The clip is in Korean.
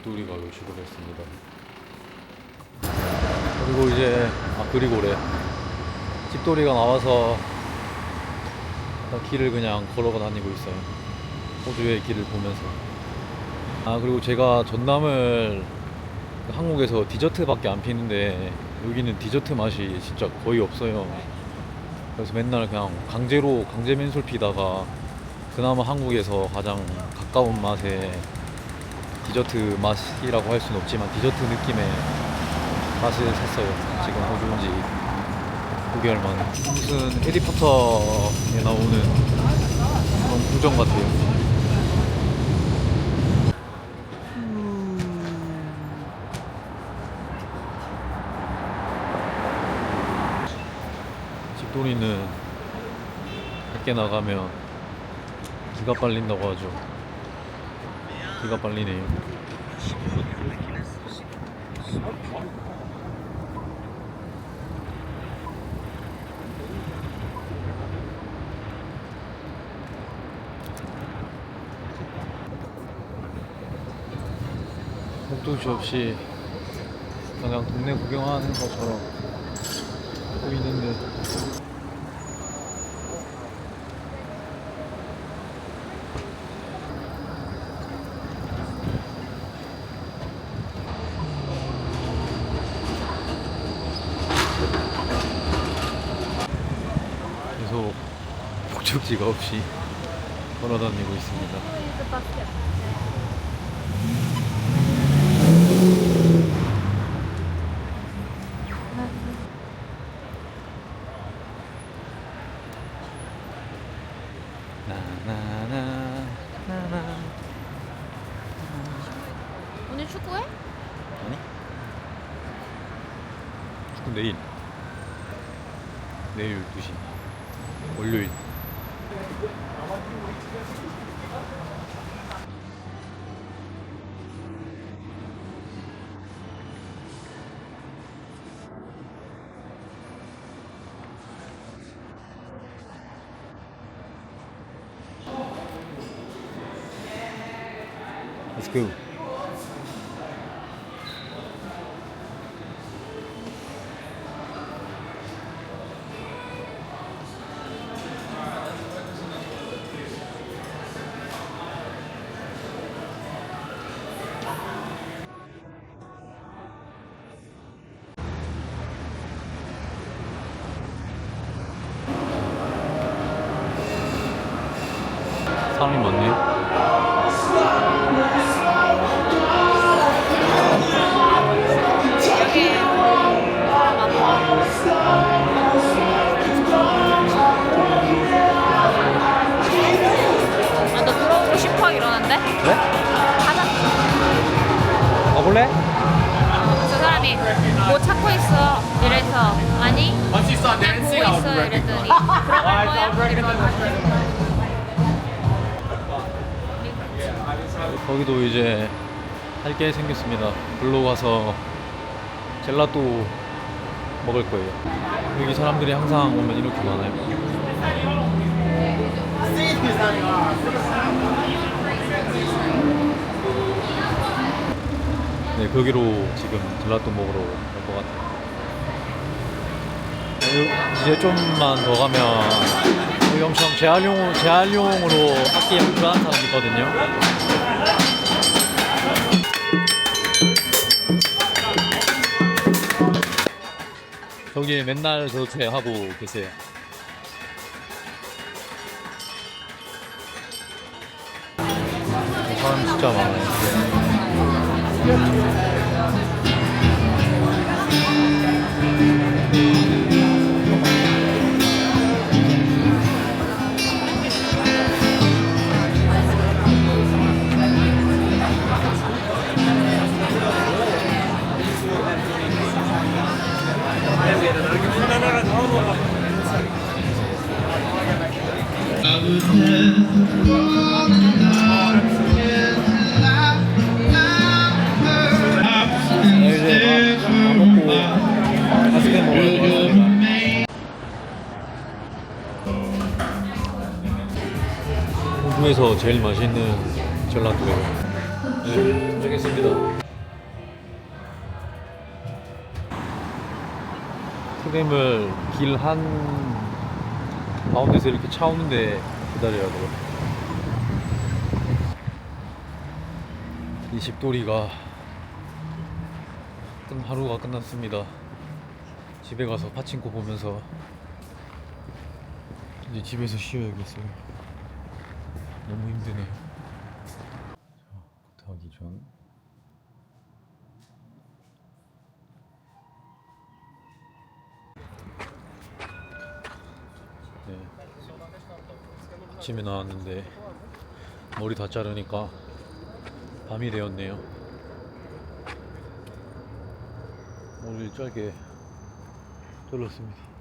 집돌이가 시도했습니다. 그리고 이제 아 그리고래 집돌이가 나와서 길을 그냥 걸어가 다니고 있어요. 호주의 길을 보면서. 아 그리고 제가 전남을 한국에서 디저트밖에 안 피는데 여기는 디저트 맛이 진짜 거의 없어요. 그래서 맨날 그냥 강제로 강제 맨술 피다가 그나마 한국에서 가장 가까운 맛의 디저트 맛이라고 할 수는 없지만 디저트 느낌의 맛을 샀어요. 지금 호주 온지 9개월 만에. 무슨 해리포터에 나오는 그런 궁전 같아요. 집돌이는 밖에 나가면 기가 빨린다고 하죠. 기가 빨리네요. 목도시 없이 그냥 동네 구경하는 것처럼 보이는데 계속 목적지가 없이 걸어다니고 있습니다. 나나나 나나 오늘 축구해? 아니? 축구 내일. 내일 12시. 월요일 Let's go. 사람이 많네. 여기 아, 너 들어오고 싶어 이러는데? 그래? 가자. 가볼래? 저 사람이 뭐 찾고 있어. 이래서 아니 Once you 있어 recognize. 이랬더니 들어갈 거야? 이러면 거기도 이제 할 게 생겼습니다. 글로 가서 젤라또 먹을 거예요. 여기 사람들이 항상 오면 이렇게 많아요. 네, 거기로 지금 젤라또 먹으러 갈 것 같아요. 네, 이제 좀만 더 가면 여기 엄청 재활용, 재활용으로 악기 연주하는 사람이 있거든요. 저기 맨날 저렇게 하고 계세요. 사람 진짜 많아요. 홍콩에서 제일 맛있는 전라도예요. 네, 도착했습니다. 트램을 길 한 가운데서 이렇게 차오는데 기다려야 돼요. 이 집돌이가 끝 하루가 끝났습니다. 집에 가서 파친코 보면서 이제 집에서 쉬어야겠어요. 너무 힘드네요. 자, 부탁하기 전. 네. 아침에 나왔는데 머리 다 자르니까 밤이 되었네요. 머리를 짧게 잘랐습니다.